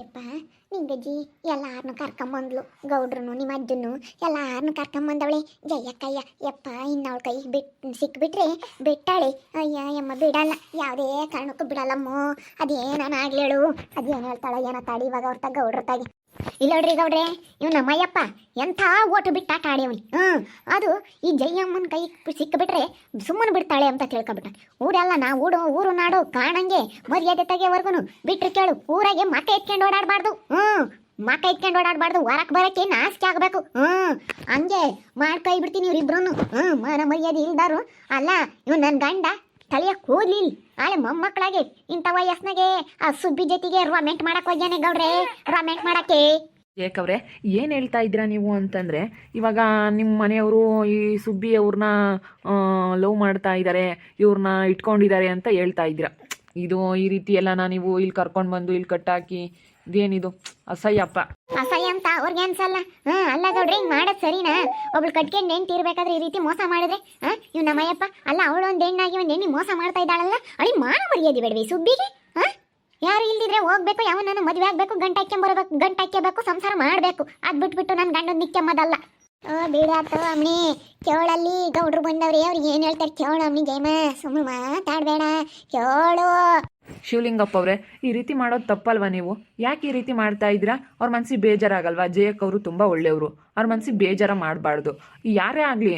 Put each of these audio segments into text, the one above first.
ಯಪ್ಪ ನಿಂಗಜ್ಜಿ ಎಲ್ಲಾರನ್ನು ಕರ್ಕೊಂಬಂದ್ಲು, ಗೌಡ್ರನು ನಿಮ್ಮ ಅಜ್ಜನು ಎಲ್ಲಾರನ್ನು ಕರ್ಕೊಂಬಂದವಳೆ. ಜಯಕ್ಕಯ್ಯ, ಯಪ್ಪ, ಇನ್ನವಳ ಕೈ ಬಿಟ್, ಸಿಕ್ಬಿಟ್ರೆ ಬಿಟ್ಟಾಳೆ. ಅಯ್ಯ, ಯಮ್ಮ, ಬಿಡಲ್ಲ. ಯಾವುದೇ ಕಾರಣಕ್ಕೂ ಬಿಡಲ್ಲಮ್ಮೋ. ಅದೇನಾನ ಆಗ್ಲೇಳು ಅದೇನು ಹೇಳ್ತಾಳೆ ಏನೋ ತಾಳಿ ಇವಾಗ ಅವ್ರ ತಗ ಗೌಡ್ರ ತಾಗಿ. ಇಲ್ಲ ನೋಡ್ರಿ ಗೌಡ್ರೆ ಇವ್ ಮಯ್ಯಪ್ಪ ಎಂಥ ಓಟು ಬಿಟ್ಟು ಆಟ ಆಡ್ಯವನಿ ಹ್ಞೂ ಅದು ಈ ಜಯಮ್ಮನ ಕೈ ಸಿಕ್ಕಿಬಿಟ್ರೆ ಸುಮ್ಮನೆ ಬಿಡ್ತಾಳೆ ಅಂತ ತಿಳ್ಕೊಬಿಟ್ಟ. ಊರೆಲ್ಲ ನಾ ಊಡು, ಊರು ನಾಡು ಕಾಣಂಗೆ ಮರ್ಯಾದೆ ತೆಗೆವರ್ಗುನು. ಬಿಟ್ರೆ ಕೇಳು, ಊರಾಗೆ ಮಕ್ಕ ಎತ್ಕೊಂಡು ಓಡಾಡಬಾರ್ದು. ಹ್ಞೂ ಮಕ್ಕ ಎತ್ಕೊಂಡು ಓಡಾಡಬಾರ್ದು. ಹೊರಕ್ಕೆ ಬರೋಕ್ಕೆ ನಾಚಿಕೆ ಆಗಬೇಕು. ಹ್ಞೂ ಹಂಗೆ ಮಾಡಿ ಕೈ ಬಿಡ್ತೀನಿ ಇವ್ರಿಬ್ರು ಹ್ಞೂ ಮಾನ ಮರ್ಯಾದೆ ಇಲ್ದಾರು. ಅಲ್ಲ ಇವ್ ನನ್ನ ಗಂಡ ತಲೆಯ ಕೂದ್ಲಿಲ್ ಆಳೆ ಮೊಮ್ಮಕ್ಕಳಾಗಿ ಇಂಥ ವಯಸ್ಸಿನಾಗೆ ಆ ಸುಬ್ಬಿ ಜೊತೆಗೆ ರೊಮೆಂಟ್ ಮಾಡಕ್ ಹೋಗ್ಯಾನೆ ಗೌಡ್ರೆ ರೊಮೆಂಟ್ ಮಾಡಕ್ಕೆ. ಏಕವ್ರೆ ಏನು ಹೇಳ್ತಾ ಇದ್ದೀರಾ ನೀವು ಅಂತಂದರೆ ಇವಾಗ ನಿಮ್ಮ ಮನೆಯವರು ಈ ಸುಬ್ಬಿ ಅವ್ರನ್ನ ಲವ್ ಮಾಡ್ತಾ ಇದ್ದಾರೆ ಇವ್ರನ್ನ ಇಟ್ಕೊಂಡಿದ್ದಾರೆ ಅಂತ ಹೇಳ್ತಾ ಇದ್ದೀರಾ. ಇದು ಈ ರೀತಿ ಎಲ್ಲ ನೀವು ಇಲ್ಲಿ ಕರ್ಕೊಂಡು ಬಂದು ಇಲ್ಲಿ ಕಟ್ಟಾಕಿ ಇದೇನಿದು? ಅಸಹ್ಯಪ್ಪ ಅಸಹ್ಯ ಅಂತ ಅವ್ರಿಗೆ ಅನ್ಸಲ್ಲ. ಹಾ, ಅಲ್ಲ ಗೌಡ್ರಿ, ಹಿಂಗ್ ಮಾಡೋದ್ ಸರಿನಾ? ಒಬ್ಳು ಕಟ್ಕೆ ನೆಂಟ್ ಇರ್ಬೇಕಾದ್ರೆ ಈ ರೀತಿ ಮೋಸ ಮಾಡಿದ್ರೆ ಹಾ ಇವ್ ನಮ್ಮಯ್ಯಪ್ಪ, ಅಲ್ಲ ಅವಳು ಒಂದ್ ಹೆಣ್ಣಾಗಿ ಒಂದ್ ಹೆಣ್ಣಿ ಮೋಸ ಮಾಡ್ತಾ ಇದ್ದಾಳಲ್ಲ, ಅಳಿ ಮಾನ ಮರ್ಯಾದಿ ಬೇಡ್ವಿ ಸುಬ್ಬಿಗೆ ಹಾ ಯಾರು ಇಲ್ದಿದ್ರೆ ಹೋಗ್ಬೇಕು ಯಾವ ನಾನು ಮದ್ವೆ ಆಗ್ಬೇಕು, ಗಂಟ ಹಾಕ್ಕೊಂಬರ್ಬೇಕು ಗಂಟ ಹಾಕ್ಯಬೇಕು, ಸಂಸಾರ ಮಾಡ್ಬೇಕು. ಅದ್ ಬಿಟ್ಬಿಟ್ಟು ನನ್ ಗಂಡನ ನಿಕ್ಕಮ್ಮದಲ್ಲ ಓ ಬಿಡಾತು ಅಮ್ಮನಿ ಕೇಳಲ್ಲಿ ಗೌಡ್ರು ಬಂದವ್ರಿ ಅವ್ರಿಗೆ ಏನ್ ಹೇಳ್ತಾರೆ ಕೇಳು ಅಮ್ಮಿ ಜಯಮ ಸುಮ್ಮ ಮಾತಾಡ್ಬೇಡ, ಕೇಳು. ಶಿವಲಿಂಗಪ್ಪ ಅವರೇ, ಈ ರೀತಿ ಮಾಡೋದು ತಪ್ಪಲ್ವಾ ನೀವು? ಯಾಕೆ ಈ ರೀತಿ ಮಾಡ್ತಾ ಇದ್ದೀರಾ? ಅವ್ರ ಮನಸ್ಸಿಗೆ ಬೇಜಾರಾಗಲ್ವಾ? ಜಯಕ್ ಅವರು ತುಂಬ ಒಳ್ಳೆಯವರು. ಅವ್ರ ಮನಸ್ಸಿಗೆ ಬೇಜಾರ ಮಾಡಬಾರ್ದು. ಯಾರೇ ಆಗಲಿ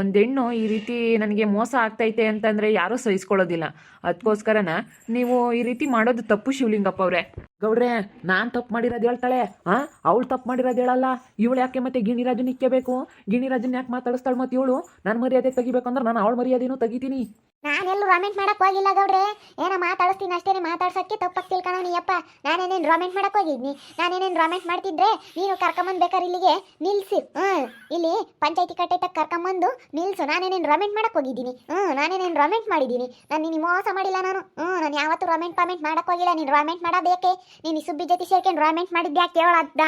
ಒಂದು ಹೆಣ್ಣು ಈ ರೀತಿ ನನಗೆ ಮೋಸ ಆಗ್ತೈತೆ ಅಂತಂದರೆ ಯಾರೂ ಸಹಿಸ್ಕೊಳ್ಳೋದಿಲ್ಲ. ಅದಕ್ಕೋಸ್ಕರನ ನೀವು ಈ ರೀತಿ ಮಾಡೋದು ತಪ್ಪು ಶಿವಲಿಂಗಪ್ಪ ಅವರೇ. ಗೌಡ್ರೆ, ನಾನು ತಪ್ಪು ಮಾಡಿರೋದು ಹೇಳ್ತಾಳೆ. ಹಾಂ ಅವಳು ತಪ್ಪು ಮಾಡಿರೋದು ಹೇಳಲ್ಲ. ಇವಳು ಯಾಕೆ ಮತ್ತೆ ಗಿಣಿರಾಜನ್ ಇಕ್ಕಬೇಕು ಗಿಣಿರಾಜನ್ ಯಾಕೆ ಮಾತಾಡಿಸ್ತಾಳೆ ಮತ್ತೆ ಇವಳು? ನನ್ನ ಮರ್ಯಾದೆ ತೆಗಿಬೇಕಂದ್ರೆ ನಾನು ಅವಳ ಮರ್ಯಾದೆನೂ ತೆಗಿತೀನಿ. ನಾನೆಲ್ಲೂ ರೊಮೆಂಟ್ ಮಾಡಕ್ ಹೋಗಿಲ್ಲ ಗೌಡ್ರೆ. ಏನೋ ಮಾತಾಡಿಸ್ತೀನಿ ಅಷ್ಟೇನೆ ಮಾತಾಡ್ಸಕ್ಕೆ ತಪ್ಪಾಗಿ ತಿಳ್ಕೊಳ ನೀಯಪ್ಪ. ನಾನೇನೇನು ರೊಮೆಂಟ್ ಮಾಡಕ್ ಹೋಗಿದ್ನಿ? ನಾನೇನೇನು ರೊಮೆಂಟ್ ಮಾಡ್ತಿದ್ರೆ ನೀನು ಕರ್ಕೊಂಬಂದ್ ಬೇಕಾದ್ರೆ ಇಲ್ಲಿಗೆ ನಿಲ್ಸಿ. ಹ್ಮ್ ಇಲ್ಲಿ ಪಂಚಾಯತಿ ಕಟ್ಟೆ ಕರ್ಕೊಂಬಂದು ನಿಲ್ಸು. ನಾನೇನೇನು ರೊಮೆಂಟ್ ಮಾಡಕ್ ಹೋಗಿದ್ದೀನಿ? ಹ್ಮ್ ನಾನೇನೇನು ರೊಮೆಂಟ್ ಮಾಡಿದ್ದೀನಿ? ನಾನು ನಿನ್ನ ಮೋಸ ಮಾಡಿಲ್ಲ ನಾನು. ಹ್ಮ್ ನಾನು ಯಾವತ್ತೂ ರೊಮೆಂಟ್ ಪಮೆಂಟ್ ಮಾಡಕ್ ಹೋಗಿಲ್ಲ. ನೀನು ರೊಮೆಂಟ್ ಮಾಡೋದೇಕೆ ನೀನು ಸುಬ್ಬಿ ಜೊತೆ ಸೇರ್ಕೊಂಡು ರಾಮೆಂಟ್ ಮಾಡಿದ್ದೆ ಯಾಕೆ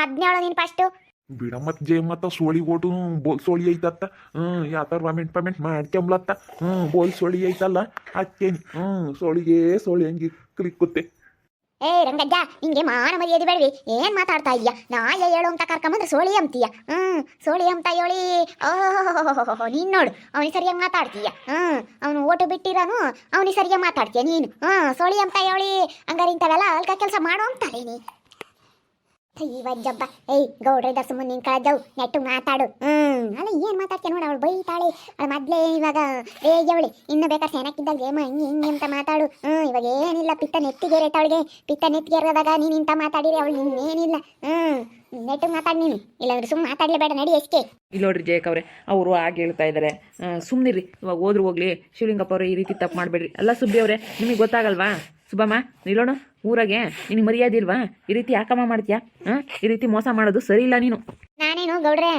ಹದಿನೇಳು ನೀನು ಫಸ್ಟು ಬಿಡ ಮತ್ ಜೇ ಮತ್ತ ಸೋಳಿ ಓಟು, ಬೋಲ್ ಸೋಳಿ ಐತತ್ತ. ಹ್ಮ್ ಯಾತರ ಪೇಮೆಂಟ್, ಪಮೆಂಟ್ ಮಾಡ್ಕೊಂಬ್ಲತ್ತ. ಹ್ಮ್, ಬೋಲ್ ಸೋಳಿ ಐತಲ್ಲ ಅಕ್ಕೇನಿ ಹ್ಮ್, ಸೋಳಿಗೆ ಸೋಳಿ ಹಂಗಿ ಕ್ಲಿಕ್ಕುತ್ತೆ. ಏ ರಂಗಜ್ಜ ಹಿಂಗೆ ಮಾನ ಮರ್ಯಾದೆ ಬೇಡವಿ. ಏನ್ ಮಾತಾಡ್ತಾ ಇದೀಯ ನಾಯ ಹೇಳು ಅಂತ ಕರ್ಕೊಂಬಂದ್ರೆ ಸೋಳಿ ಅಂತೀಯ ಹ್ಮ್, ಸೋಳಿ ಅಂತ ಹೇಳಿ ಓಹೋ ನೀನ್ ನೋಡು ಅವನಿಗೆ ಸರಿಯಾಗಿ ಮಾತಾಡ್ತೀಯ. ಹ್ಮ್, ಅವನು ಓಟು ಬಿಟ್ಟಿರೋನು, ಅವನಿಗೆ ಸರಿಯಾಗಿ ಮಾತಾಡ್ತೀಯ ನೀನು. ಹ್ಮ್, ಸೋಳಿ ಅಂತ ಹೇಳಿ, ಹಂಗಾರೆ ಇಂಥವೆಲ್ಲ ಅಲ್ಕ ಕೆಲಸ ಮಾಡು ಅಂತಾರೆ ನೀ ಜಬ್ಬ. ಏಯ್, ಗೌಡ್ರ ಮುಂದೆ ನಿನ್ ಕಳಜವು ನೆಟ್ಟು ಮಾತಾಡು. ಹ್ಮ್. ಅಲ್ಲ, ಏನ್ ಮಾತಾಡ್ತೀಯ ನೋಡ, ಅವಳು ಬೈತಾಳೆ. ಅವಳು ಮೊದ್ಲೇ ಇವಾಗ ರೇಜವಳಿ ಇನ್ನು ಬೇಕಾದ್ರೆ ಸೆನಕ್ಕಿದ್ದಾಗ ಏಮ ಹಿಂಗೆ ಹಿಂಗೆ ಅಂತ ಮಾತಾಡು. ಹ್ಮ್, ಇವಾಗ ಏನಿಲ್ಲ, ಪಿತ್ತ ನೆತ್ತಿಗೇರೈತೆ ಅವಳಿಗೆ. ಪಿತ್ತ ನೆತ್ತಿಗೇರದಾಗ ನೀನು ಇಂತ ಮಾತಾಡಿರಿ ಅವಳು ಇನ್ನೇನಿಲ್ಲ. ಹ್ಮ್. ನೆಟ್ಟು ಮಾತಾಡಿ ನೀನು. ಇಲ್ಲಾಂದ್ರೆ ಸುಮ್ಮನೆ ಮಾತಾಡ್ಲೇಬೇಡ, ನಡಿ ಎಷ್ಟೇ ಇಲ್ಲಿ ನೋಡ್ರಿ ಜಯಕ್ ಅವ್ರೆ, ಅವರು ಹಾಗೆ ಹೇಳ್ತಾ ಇದ್ದಾರೆ ಸುಮ್ಮನಿರಿ ಇವಾಗ ಹೋದ್ರು ಹೋಗ್ಲಿ, ಶಿವಲಿಂಗಪ್ಪ ಅವರೇ ಈ ರೀತಿ ತಪ್ಪು ಮಾಡಬೇಡ್ರಿ. ಅಲ್ಲ ಸುಬ್ಬಿ ಅವರೇ, ನಿಮಗೆ ಗೊತ್ತಾಗಲ್ವಾ? ಸುಬ್ಬಮ್ಮ ನಿಲ್ಲೋಣ. ಊರಾಗೆ ನಿನಗೆ ಮರ್ಯಾದೆ ಇಲ್ವಾ? ಈ ರೀತಿ ಯಾಕಮ್ಮ ಮಾಡ್ತೀಯಾ? ಹಾಂ ಈ ರೀತಿ ಮೋಸ ಮಾಡೋದು ಸರಿ ಇಲ್ಲ ನೀನು. ನಾನೇನು ಗೌಡ್ರೆ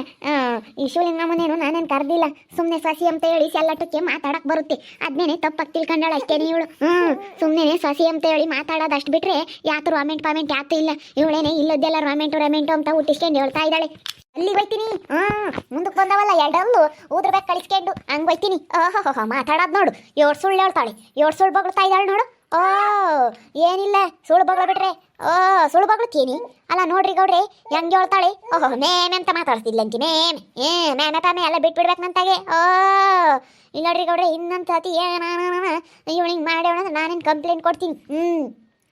ಈ ಶಿವಲಿಂಗಮ್ಮನೇನು ನಾನೇನು ಕರೆದಿಲ್ಲ. ಸುಮ್ಮನೆ ಸಸಿ ಅಂತ ಹೇಳಿ ಸೆಲ್ಲಟಕ್ಕೆ ಮಾತಾಡಕ್ ಬರುತ್ತೆ. ಅದನ್ನೇನೆ ತಪ್ಪಾಗಿ ತಿಳ್ಕೊಂಡಾಳ ಅಷ್ಟೇನೆ ಇವಳು. ಹ್ಮ್ ಸುಮ್ಮನೆ ಸಸಿ ಅಂತ ಹೇಳಿ ಮಾತಾಡೋದು ಅಷ್ಟು ಬಿಟ್ರೆ ಯಾತು ರಾಮೆಂಟ್ ಪಾಮೆಂಟ್ ಯಾತು ಇಲ್ಲ. ಇವಳೇನೆ ಇಲ್ಲದೆಲ್ಲ ರಾಮೆಂಟು ರಾಮೆಂಟು ಅಂತ ಹುಟ್ಟಿಸ್ಕೊಂಡು ಹೇಳ್ತಾ ಇದ್ದಾಳೆ. ಅಲ್ಲಿ ಬೈತೀನಿ ಹ್ಮ್ ಮುಂದಕ್ಕೆ ಬಂದವಲ್ಲ, ಎರಡಲ್ಲೂ ಊದ್ರಬೇಕು ಕಳಿಸ್ಕೊಂಡು ಹಂಗ್ ಬೈತೀನಿ ಓಹೋ ಮಾತಾಡೋದು ನೋಡು. ಏಳು ಸುಳ್ಳು ಹೇಳ್ತಾಳೆ. ಏಳು ಸುಳ್ಳು ಬಗ್ಳ್ತಾ ಇದ್ದಾಳೆ ನೋಡು. ಓ, ಏನಿಲ್ಲ, ಸುಳ್ಳು ಬಗ್ಳ ಬಿಟ್ರೆ. ಓ, ಸುಳ್ಳು ಬಗ್ಳಕ್ಕೇನಿ ಅಲ್ಲ, ನೋಡ್ರಿ ಗೌಡ್ರಿ, ಹೆಂಗೆ ಹೇಳ್ತಾಳೆ? ಓಹೋ ಮೇಮೆ ಅಂತ ಮಾತಾಡ್ತಿದ್ಲ ಅಂತ ಮೇಮೆ ಏ ಮೇಮೆ ತಾನೆ ಎಲ್ಲ ಬಿಟ್ಬಿಡ್ಬೇಕಂತಾಗೆ ಓ, ಇಲ್ಲ ನೋಡ್ರಿ ಗೌಡ್ರಿ ಇನ್ನೊಂದು ಸತಿ ಏನ ಇವಳು ಹಿಂಗೆ ಮಾಡ್ಯಾವ ಅಂದ್ರೆ ನಾನೇನು ಕಂಪ್ಲೇಂಟ್ ಕೊಡ್ತೀನಿ. ಹ್ಞೂ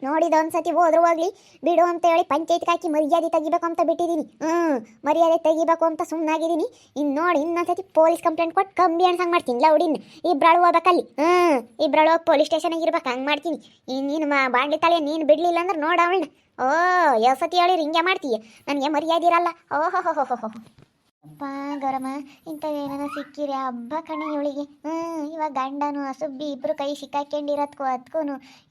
ನೋಡಿದ ಒಂದ್ಸತಿ ಹೋದ್ರು ಹೋಗ್ಲಿ. ಬಿಡು ಅಂತ ಹೇಳಿ ಪಂಚಾಯತ್ಗೆ ಹಾಕಿ ಮರ್ಯಾದೆ ತೆಗಿಬೇಕು ಅಂತ ಬಿಟ್ಟಿದ್ದೀನಿ. ಹ್ಞೂ ಮರ್ಯಾದೆ ತೆಗಿಬೇಕು ಅಂತ ಸುಮ್ಮನಾಗಿದ್ದೀನಿ ಇನ್ನು ನೋಡಿ ಇನ್ನೊಂದ್ಸತಿ ಪೊಲೀಸ್ ಕಂಪ್ಲೇಂಟ್ ಕೊಟ್ಟು ಕಮ್ಮಿ ಅನ್ಸಂಗೆ ಮಾಡ್ತೀನಿ. ಲೌಡಿನ, ಇಬ್ರಾಳು ಹೋಗ್ಬೇಕಲ್ಲಿ. ಹ್ಞೂ ಇಬ್ರಾಳು ಹೋಗಿ ಪೊಲೀಸ್ ಸ್ಟೇಷನಾಗ ಇರ್ಬೇಕು, ಹಂಗೆ ಮಾಡ್ತೀನಿ. ನೀನು ಮಾ ಬಾಂಡ್ಲಿ ತಲೆ ನೀನು ಬಿಡಲಿಲ್ಲ ಅಂದ್ರೆ ನೋಡ ಅವಳನ್ನ. ಓ, ಯಾವ ಸತಿ ಹೇಳಿರಿ ಹಿಂಗೆ ಮಾಡ್ತೀಯ? ನನಗೆ ಮರ್ಯಾದೆ ಇರಲ್ಲ. ಓಹೋ ಅಪ್ಪ ಗೌರಮ್ಮ ಏನಾರ ಸಿಕ್ಕಿರಿ ಹಬ್ಬ ಕಣೆ ಇವಳಿಗೆ. ಹ್ಞೂ ಇವಾಗ ಗಂಡನು ಸುಬ್ಬಿ ಇಬ್ಬರು ಕೈ ಸಿಕ್ಕಾಕೊಂಡಿರೋದ್ಕೂ ಅದಕ್ಕೂ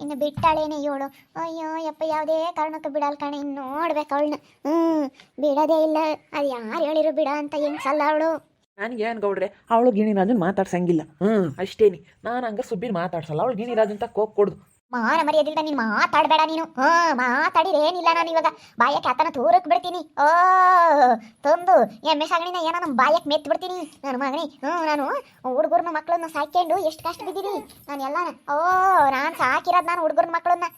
ಇನ್ನು ಬಿಟ್ಟಾಳೇನೆ ಇವಳು. ಅಯ್ಯೋ, ಯಪ್ಪ, ಯಾವುದೇ ಕಾರಣಕ್ಕೂ ಬಿಡಲ್ಲ ಕಣೆ, ಇನ್ನು ನೋಡ್ಬೇಕು ಅವಳನ್ನ. ಹ್ಞೂ ಬಿಡೋದೇ ಇಲ್ಲ. ಅದು ಯಾರು ಹೇಳಿರು ಬಿಡ ಅಂತ ಹೆಂಗ್ಸಲ್ಲ ಅವಳು. ನನಗೆ ಏನು ಗೌಡ್ರೆ, ಅವಳು ಗಿಣಿರಾಜನ್ ಮಾತಾಡ್ಸಂಗಿಲ್ಲ. ಹ್ಞೂ ಅಷ್ಟೇನಿ. ನಾನು ಹಂಗೆ ಸುಬ್ಬಿನ ಮಾತಾಡ್ಸಲ್ಲ. ಅವಳು ಗಿಣಿರಾಜನ್ ತಕ್ಕ ಹೋಗಿ ಕೊಡ್ದು. ಮಾನ ಮರ್ಯಾದಿಲ್ದ ನೀನು ಮಾತಾಡಬೇಡ ನೀನು. ಹಾ, ಮಾತಾಡಿರೇನಿಲ್ಲ ನಾನು ಇವಾಗ. ಬಾಯಕ್ಕೆ ಆತನ ತೂರಕ್ ಬಿಡ್ತೀನಿ. ಓ, ತಂದು ಎಮ್ಮೆ ಸಾಗಣಿನ ಏನೋ ನಮ್ಮ ಬಾಯಕ್ಕೆ ಮೆತ್ತು ಬಿಡ್ತೀನಿ. ನನ್ನ ಮಗನಿ ಹ್ಞೂ ನಾನು ಹುಡುಗರ್ನ ಮಕ್ಕಳನ್ನ ಸಾಕೊಂಡು ಎಷ್ಟು ಕಷ್ಟ ಬಿದ್ದೀನಿ ನಾನು ಎಲ್ಲಾನ, ಓ, ನಾನು ಸಾಕಿರೋದು ನಾನು ಹುಡುಗರ್ನ ಮಕ್ಕಳನ್ನ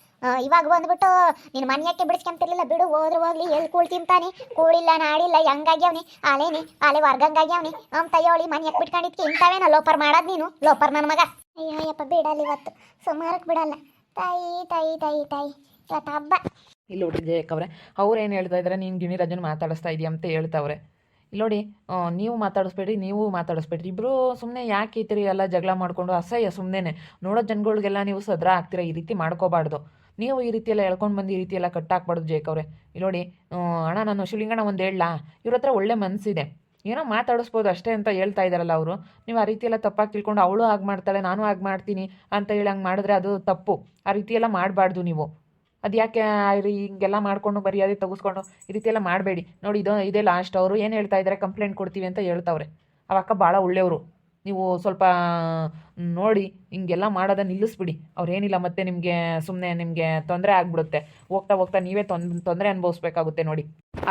ಇವಾಗ ಬಂದ್ಬಿಟ್ಟು ನಿನ್ನ ಮನೆಯಕ್ಕೆ ಬಿಡಿಸ್ಕೊಂತಿರ್ಲಿಲ್ಲ? ಬಿಡು, ಹೋದ್ರೆ ಹೋಗ್ಲಿ ಎಲ್ಲಿ ಕೂಳ್ ತಿಂತಾನೆ? ಕೂಳಿಲ್ಲ ನಾಡಿಲ್ಲ ಹೆಂಗಾಗ್ಯಾವ್ನಿ ಅಲೇನಿ ಅಲೆ ವರ್ಗಂಗಾಗ್ಯಾವ್ನಿ. ನಮ್ಮ ತಯ್ಯೋಳಿ ಮನೆಯಕ್ಕೆ ಬಿಟ್ಕೊಂಡಿದ್ಕೆ? ಇಂಥವೇನ ಲೋಪರ್ ಮಾಡೋದು ನೀನು? ಲೋಪರ್ ನನ್ನ ಮಗ. ಅಯ್ಯೋ ಯಪ್ಪ ಬಿಡಲ್ಲ ಇವತ್ತು. ಸುಮಾರಕ್ಕೆ ಬಿಡಲ್ಲ. ತಾಯಿ ತಾಯಿ ತಾಯಿ ತಾಯಿ. ಇವತ್ತು ಹಬ್ಬ. ಇಲ್ಲಿ ನೋಡ್ರಿ ಜಯಕ್ ಅವರೇ. ಏನು ಹೇಳ್ತಾ ಇದ್ದಾರೆ ನೀನು ಗಿಣಿ ರಜನ್ ಮಾತಾಡಿಸ್ತಾ ಇದೀಯ ಅಂತ ಹೇಳ್ತಾವ್ರೆ. ಇಲ್ಲಿ ನೋಡಿ ನೀವು ಮಾತಾಡಿಸ್ಬೇಡ್ರಿ ನೀವು ಮಾತಾಡಿಸ್ಬೇಡ್ರಿ. ಇಬ್ಬರು ಸುಮ್ಮನೆ ಯಾಕೆ ಈ ಎಲ್ಲ ಜಗಳ ಮಾಡಿಕೊಂಡು ಅಸಹ್ಯ ಸುಮ್ಮನೆ ನೋಡೋ ಜನಗಳಿಗೆಲ್ಲ ನೀವು ಸದ್ರ ಆಗ್ತೀರ? ಈ ರೀತಿ ಮಾಡ್ಕೋಬಾರ್ದು. ನೀವು ಈ ರೀತಿ ಎಲ್ಲ ಎಳ್ಕೊಂಡು ಬಂದು ಈ ರೀತಿ ಎಲ್ಲ ಕಟ್ಟಾಕ್ಬಾರ್ದು ಜೇಕ್ ಅವರೇ. ಇಲ್ಲಿ ನೋಡಿ ಅಣ್ಣ, ನಾನು ಶಿವಲಿಂಗಣ್ಣ ಒಂದು ಹೇಳಲಾ? ಇವ್ರ ಹತ್ರ ಒಳ್ಳೆ ಮನಸ್ಸಿದೆ ಏನೋ ಮಾತಾಡಿಸ್ಬೋದು ಅಷ್ಟೇ ಅಂತ ಹೇಳ್ತಾ ಇದ್ದಾರಲ್ಲ ಅವರು. ನೀವು ಆ ರೀತಿಯೆಲ್ಲ ತಪ್ಪಾಗಿ ತಿಳ್ಕೊಂಡು ಅವಳು ಹಾಗೆ ಮಾಡ್ತಾಳೆ, ನಾನು ಹಾಗೆ ಮಾಡ್ತೀನಿ ಅಂತ ಹೇಳಿ ಹಂಗೆ ಮಾಡಿದ್ರೆ ಅದು ತಪ್ಪು. ಆ ರೀತಿಯೆಲ್ಲ ಮಾಡಬಾರ್ದು ನೀವು. ಅದು ಯಾಕೆ ಹಿಂಗೆಲ್ಲ ಮಾಡಿಕೊಂಡು ಮರ್ಯಾದೆ ತೆಗೆಸ್ಕೊಂಡು ಈ ರೀತಿ ಎಲ್ಲ ಮಾಡಬೇಡಿ. ನೋಡಿ ಇದು, ಇದೇ ಲಾಸ್ಟ್ ಅವರು ಏನು ಹೇಳ್ತಾ ಇದ್ದಾರೆ ಕಂಪ್ಲೇಂಟ್ ಕೊಡ್ತೀವಿ ಅಂತ ಹೇಳ್ತಾವ್ರೆ. ಅವಕ್ಕ ಭಾಳ ಒಳ್ಳೆಯವರು. ನೀವು ಸ್ವಲ್ಪ ನೋಡಿ, ಹಿಂಗೆಲ್ಲ ಮಾಡೋದನ್ನ ನಿಲ್ಲಿಸ್ಬಿಡಿ. ಅವ್ರೇನಿಲ್ಲ ಮತ್ತೆ ನಿಮಗೆ ಸುಮ್ಮನೆ ನಿಮಗೆ ತೊಂದರೆ ಆಗ್ಬಿಡುತ್ತೆ. ಹೋಗ್ತಾ ಹೋಗ್ತಾ ನೀವೇ ತೊಂದ್ ತೊಂದರೆ ಅನುಭವಿಸ್ಬೇಕಾಗುತ್ತೆ ನೋಡಿ.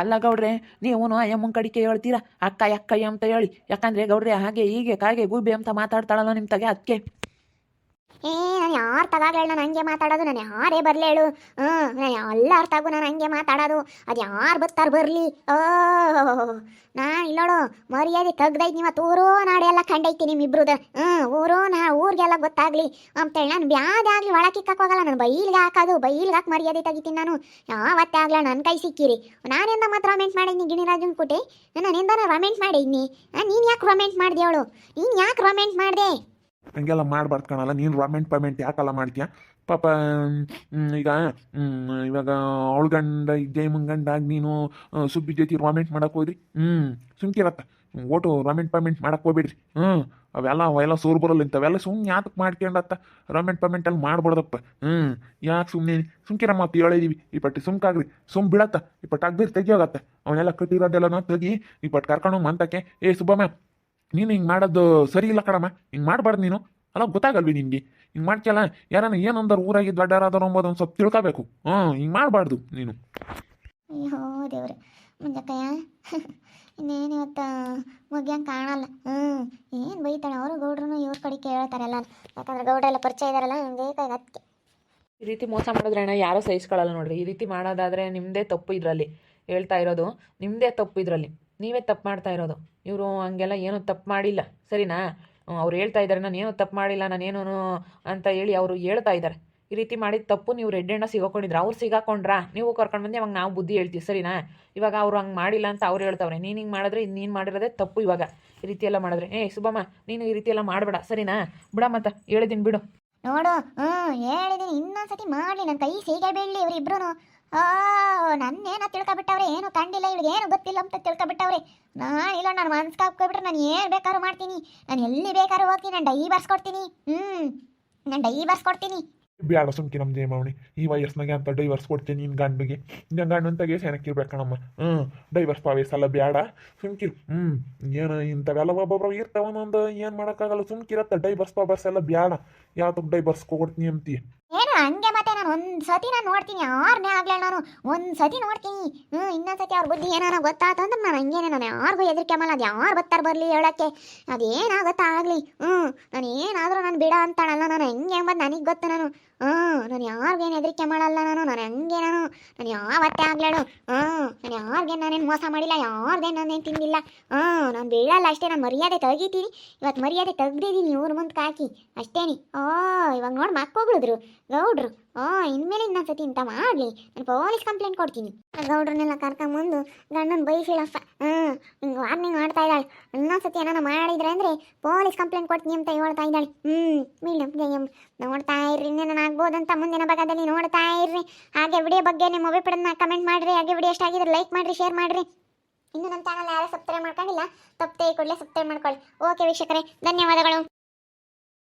ಅಲ್ಲ ಗೌಡ್ರೆ, ನೀವು ಅಯ್ಯಮ್ಮನ ಕಡಿಕೆ ಹೇಳ್ತೀರಾ? ಅಕ್ಕ ಅಕ್ಕಯ್ಯ ಅಂತ ಹೇಳಿ. ಯಾಕಂದ್ರೆ ಗೌಡ್ರೆ, ಹಾಗೆ ಹೀಗೆ ಕಾಗೆ ಗೂಬೆ ಅಂತ ಮಾತಾಡ್ತಾಳಲ್ಲ ನಿಮ್ಮ ತಗೆ ಅದಕ್ಕೆ ನಾನು ಯಾರು ತಗಾಗ್ಲ ನಾನು ಹಂಗೆ ಮಾತಾಡೋದು, ನಾನು ಯಾರೇ ಬರಲಿ ಹೇಳು. ಹ್ಞೂ ನಾನು ಅರ್ಥ ಆಗು ನಾನು ಹಂಗೆ ಮಾತಾಡೋದು. ಅದು ಯಾರು ಬರ್ತಾರೆ ಬರಲಿ. ಓ, ನಾನು ಇಲ್ಲೋಡು ಮರ್ಯಾದೆ ತೆಗ್ದೈತಿ ನಿಮ್ಮ ಊರೋ ನಾಡೆ ಎಲ್ಲ ಕಂಡೈತಿ ನಿಮ್ಮಿಬ್ರದ್ದು ಹ್ಞೂ ಊರೋ ನಾ ಊರಿಗೆಲ್ಲ ಗೊತ್ತಾಗ್ಲಿ. ಅಂತೇಳಿ ನಾನು ಬ್ಯಾದೆ ಆಗಲಿ ಒಳಗೆ ಹೋಗಲ್ಲ, ನಾನು ಬೈಲ್ಗೆ ಹಾಕೋದು, ಬೈಲ್ಗೆ ಹಾಕಿ ಮರ್ಯಾದೆ ತೆಗಿತೀನಿ ನಾನು. ಯಾವತ್ತೇ ಆಗ್ಲ ನನ್ನ ಕೈ ಸಿಕ್ಕಿರಿ. ನಾನೆಂದ ಮತ್ತೆ ರಮೆಂಟ್ ಮಾಡೀನಿ ಗಿಣಿರಾಜನ್ ಕುಟಿ? ಎಂದ ರಮೆಂಟ್ ಮಾಡಿದ್ನಿ? ನೀನು ಯಾಕೆ ರೊಮೆಂಟ್ ಮಾಡಿದೆ ಅವಳು? ನೀನು ಯಾಕೆ ರೊಮೆಂಟ್ ಮಾಡಿದೆ? ಹಂಗೆಲ್ಲ ಮಾಡ್ಬಾರ್ದು ಕಾಣಲ್ಲ, ನೀನು ರಾಮೆಂಟ್ ಪೇಮೆಂಟ್ ಯಾಕಲ್ಲ ಮಾಡ್ತೀಯ? ಪಾಪ ಈಗ ಇವಾಗ ಅವಳ ಗಂಡ ಇದ್ದೇ ಗಂಡ ಆಗಿ ನೀನು ಸುಬ್ಬಿ ಜೊತೆ ರಾಮೆಂಟ್ ಮಾಡಕ್ಕೆ ಹೋದ್ರಿ? ಹ್ಞೂ ಸುಮ್ಕಿರತ್ತ. ಓಟು ರಾಮೆಂಟ್ ಪೇಮೆಂಟ್ ಮಾಡಕ್ಕೆ ಹೋಗ್ಬಿಡ್ರಿ. ಹ್ಞೂ ಅವೆಲ್ಲ ಅವೆಲ್ಲ ಸೋರ್ ಬರಲ್ಲ ಇಂಥವೆಲ್ಲ ಸುಮ್ಮನೆ ಯಾತಕ್ಕೆ ಮಾಡ್ಕೊಂಡತ್ತ? ರಾಮೆಂಟ್ ಪೇಮೆಂಟ್ ಅಲ್ಲಿ ಮಾಡ್ಬಾರ್ದಪ್ಪ. ಹ್ಞೂ ಯಾಕೆ ಸುಮ್ಮನೆ ಸುಮ್ಕಿರ ಮಾತು ಹೇಳಿದೀವಿ ಈ ಪಟ್ಟಿ ಸುಮ್ಕಾಗ್ರಿ. ಸುಮ್ ಬಿಡತ್ತ. ಈ ಪಟ್ಟು ತೆಗಿಯೋಗತ್ತ. ಅವನ್ನೆಲ್ಲ ಕಟ್ಟಿರೋದೆಲ್ಲ ತೆಗಿ, ಈ ಪಟ್ಟು ಕರ್ಕೊಂಡು ಮಂತಕ್ಕೆ, ಏ, ಸುಬ್ಬಮ್ಮ ನೀನು ಹಿಂಗೆ ಮಾಡೋದು ಸರಿ ಇಲ್ಲ ಕಣಮ್ಮ. ಹಿಂಗೆ ಮಾಡಬಾರ್ದು ನೀನು. ಅಲ್ಲ ಗೊತ್ತಾಗಲ್ವಿ ನಿನಗೆ. ಹಿಂಗೆ ಮಾಡ್ಕಲ್ಲ ಯಾರನ್ನ ಏನಂದ್ರೆ ಊರಾಗಿ ದೊಡ್ಡರಾದ್ರು ಅಂಬೋದು ಒಂದು ಸ್ವಲ್ಪ ತಿಳ್ಕೊಬೇಕು. ಹ್ಞೂ ಹಿಂಗೆ ಮಾಡಬಾರ್ದು ನೀನು. ಅಯ್ಯೋ ದೇವ್ರೆ. ಮುಂಜಕ್ಕಯ್ಯ ಇನ್ನೇನು ಇವತ್ತು ಮುಗಿಯಂಗೆ ಕಾಣಲ್ಲ. ಹ್ಞೂ ಏನು ಬೈತಾಳೆ? ಅವರು ಗೌಡ್ರು ಇವ್ರ ಕಡೆ ಕೇಳ್ತಾರಲ್ಲ ಯಾಕಂದ್ರೆ ಗೌಡ್ರೆಲ್ಲ ಪರಿಚಯ ಇದಾರಲ್ಲ ಬೇಕಾಗ ಅದಕ್ಕೆ ಈ ರೀತಿ ಮೋಸ ಮಾಡಿದ್ರೆ ಅಣ್ಣ ಯಾರೂ ಸಹಿಸ್ಕೊಳ್ಳಲ್ಲ ನೋಡ್ರಿ. ಈ ರೀತಿ ಮಾಡೋದಾದರೆ ನಿಮ್ಮದೇ ತಪ್ಪು ಇದರಲ್ಲಿ. ಹೇಳ್ತಾ ಇರೋದು ನಿಮ್ಮದೇ ತಪ್ಪು ಇದರಲ್ಲಿ. ನೀವೇ ತಪ್ಪು ಮಾಡ್ತಾ ಇರೋದು. ಇವರು ಹಂಗೆಲ್ಲ ಏನೂ ತಪ್ಪು ಮಾಡಿಲ್ಲ. ಸರಿನಾ? ಅವ್ರು ಹೇಳ್ತಾ ಇದ್ದಾರೆ, ನಾನು ಏನೂ ತಪ್ಪು ಮಾಡಿಲ್ಲ ನಾನೇನು ಅಂತ ಹೇಳಿ ಅವರು ಹೇಳ್ತಾ ಇದ್ದಾರೆ. ಈ ರೀತಿ ಮಾಡಿದ ತಪ್ಪು ನೀವು ರೆಡ್ ಎಣ್ಣ ಸಿಗಾಕೊಂಡಿದ್ರೆ. ಅವ್ರು ಸಿಗಾಕೊಂಡ್ರಾ? ನೀವು ಕರ್ಕೊಂಡು ಬಂದು ಅವಾಗ ನಾವು ಬುದ್ಧಿ ಹೇಳ್ತೀವಿ, ಸರಿನಾ? ಇವಾಗ ಅವ್ರು ಹಂಗೆ ಮಾಡಿಲ್ಲ ಅಂತ ಅವ್ರು ಹೇಳ್ತಾವ್ರೆ. ನೀನು ಹಿಂಗೆ ಮಾಡಿದ್ರೆ ನೀನು ಮಾಡಿರೋದೇ ತಪ್ಪು ಇವಾಗ. ಈ ರೀತಿ ಎಲ್ಲ ಮಾಡಿದ್ರೆ. ಏ ಸುಬಮ್ಮ ನೀನು ಈ ರೀತಿ ಎಲ್ಲ ಮಾಡಬೇಡ, ಸರಿನಾ? ಬಿಡ ಮತ್ತೆ ಹೇಳಿದ್ದೀನಿ ಬಿಡು. ನೋಡು ಹ್ಞೂ ಹೇಳಿದ್ದೀನಿ ಇನ್ನೊಂದ್ಸತಿ ಮಾಡಲಿ. ನನ್ನ ಕೈ ಸೀಗೆ ಬೀಳಲಿ ಇವರಿಬ್ರು ಓ ನನ್ನೇನೋ ತಿಳ್ಕೊಬಿಟ್ಟವ್ರೆ? ಏನು ಕಂಡಿಲ್ಲ ಇವ್ರಿಗೆ ಏನು ಗೊತ್ತಿಲ್ಲ ಅಂತ ತಿಳ್ಕೊಬಿಟ್ಟವ್ರೆ? ನಾನು ಇಲ್ಲ ನಾನು ಮನ್ಸ್ಗೆ ಹಾಕ್ಕೊಬಿಟ್ರೆ ನಾನು ಏನು ಬೇಕಾದ್ರೂ ಮಾಡ್ತೀನಿ. ನಾನು ಎಲ್ಲಿ ಬೇಕಾದ್ರೂ ಹೋಗ್ತೀನಿ ನಾನು ಡೈ ಬರ್ಸ್ಕೊಡ್ತೀನಿ ಹ್ಞೂ ನಾನು ಡೈ ಬರ್ಸ್ಕೊಡ್ತೀನಿ ಬ್ಯಾಡ ಸುಮ್ಕಿ ನಮ್ಮ ಜಯಮಾವಣಿ ಈ ವಯಸ್ಸಿನಾಗೆ ಅಂತ ಡೈವರ್ಸ್ ಕೊಡ್ತೀನಿ ನಿನ್ನ ಗಂಡಿಗೆ. ನಿನ್ನ ಗಂಡಂತಾಗೆ ಸೆನಕ್ಕಿರ್ಬೇಕು ಕಣಮ್ಮ? ಹ್ಞೂ ಡೈವರ್ಸ್ ಪಾವೇಸಲ್ಲ ಬ್ಯಾಡ. ಸುಮ್ಕಿರು. ಹ್ಞೂ ಏನು ಇಂಥವೆಲ್ಲ ಒಬ್ಬೊಬ್ರು ಇರ್ತಾವ ಒಂದೊಂದು ಏನು ಮಾಡೋಕ್ಕಾಗಲ್ಲ. ಸುಮ್ಕಿರತ್ತ ಡೈವರ್ಸ್ ಪಾವರ್ಸ್ ಎಲ್ಲ ಬ್ಯಾಡ. ಯಾವ್ದಕ್ಕೆ ಡೈವರ್ಸ್ ಕೊಡ್ತೀನಿ ಅಂತೀಯ? ಏನು ಹಂಗೆ ಮತ್ತೆ ನಾನು ಸತಿ ನಾನು ನೋಡ್ತೀನಿ ಯಾರನ್ನೇ ಆಗ್ಲಿ ನಾನು, ಒಂದು ಸತಿ ನೋಡ್ತೀನಿ. ಹ್ಞೂ ಇನ್ನೊಂದು ಸತಿ ಅವ್ರ ಬುದ್ಧಿ ಏನಾರ ಗೊತ್ತಾಯ್ತು ಅಂದ್ರೆ ನಾನು ಹಂಗೇನೆ, ನಾನು ಯಾರಿಗೂ ಹೆದರಿಕೆ ಮಲ್ಲ ಅದು ಯಾರು ಬರ್ತಾರೆ ಬರಲಿ ಹೇಳಕ್ಕೆ. ಅದೇನಾಗತ್ತಾ ಆಗಲಿ? ಹ್ಞೂ ನಾನು ಏನಾದರೂ ನಾನು ಬಿಡ ಅಂತಾಳಲ್ಲ, ನಾನು ಹೆಂಗೆ ಎಂಬುದು ನನಗೆ ಗೊತ್ತು ನಾನು. ಹ್ಞೂ, ನಾನು ಯಾರಿಗೇನು ಹೆದರಿಕೆ ಮಾಡಲ್ಲ ನಾನು ನಾನು ಹಂಗೆ ನಾನು ನಾನು ಯಾವತ್ತೇ ಆಗ್ಲಾಡು ಹ್ಞೂ, ನಾನು ಯಾರಿಗೇನು ನಾನೇನು ಮೋಸ ಮಾಡಿಲ್ಲ ಯಾರ್ದೇನು ನಾನೇನು ತಿಂದಿಲ್ಲ, ಹ್ಞೂ, ನಾನು ಬೀಳಲ್ಲ ಅಷ್ಟೇ, ನಾನು ಮರ್ಯಾದೆ ತೆಗಿತೀನಿ ಇವತ್ತು ಮರ್ಯಾದೆ ತೆಗ್ದಿದ್ದೀನಿ ಇವ್ರ ಮುಂದೆ ಕಾಕಿ ಅಷ್ಟೇನಿ, ಓ, ಇವಾಗ ನೋಡಿ ಮಕ್ಕೋಗ್ಳಿದ್ರು, ಗೌಡ್ರು, ಓ ಇನ್ಮೇಲೆ ಇನ್ನೊಂದ್ಸತಿ ಇಂಥ ಮಾಡಲಿ, ನಾನು ಪೊಲೀಸ್ ಕಂಪ್ಲೇಂಟ್ ಕೊಡ್ತೀನಿ. ಆ ಗೌಡ್ರನ್ನೆಲ್ಲ ಕರ್ಕೊಂಬಂದು ಗಂಡನ ಬೈಸಿಳಪ್ಪ ಹ್ಞೂ ಹಿಂಗೆ ವಾರ್ನಿಂಗ್ ಮಾಡ್ತಾ ಇದ್ದಾಳೆ. ಇನ್ನೊಂದ್ಸತಿ ಏನಾನ ಮಾಡಿದ್ರೆ ಅಂದರೆ ಪೊಲೀಸ್ ಕಂಪ್ಲೇಂಟ್ ಕೊಡ್ತೀನಿ ಅಂತ ಹೇಳ್ತಾ ಇದ್ದಾಳೆ. ಹ್ಞೂ ಮೇಡಮ್ ಜಯಮ್ ನೋಡ್ತಾ ಇರ್ರಿ ಇನ್ನೇನು ಆಗ್ಬೋದಂತ ಮುಂದಿನ ಭಾಗದಲ್ಲಿ ನೋಡ್ತಾ ಇರ್ರಿ. ಹಾಗೆ ವಿಡಿಯೋ ಬಗ್ಗೆ ನಿಮ್ಮ ಅಭಿಪ್ರಾಯನ ಕಮೆಂಟ್ ಮಾಡಿರಿ. ಹಾಗೆ ವಿಡಿಯೋ ಇಷ್ಟ ಆಗಿದ್ರೆ ಲೈಕ್ ಮಾಡಿರಿ ಶೇರ್ ಮಾಡಿರಿ. ಇನ್ನು ನಮ್ಮ ಚಾನಲ್ ಯಾರು ಸಬ್ಸ್ಕ್ರೈಬ್ ಮಾಡ್ಕೊಂಡಿಲ್ಲ ತಪ್ಪೇ ಕೂಡಲೇ ಸಬ್ಸ್ಕ್ರೈಬ್ ಮಾಡ್ಕೊಳ್ಳಿ. ಓಕೆ ವೀಕ್ಷಕರೇ, ಧನ್ಯವಾದಗಳು.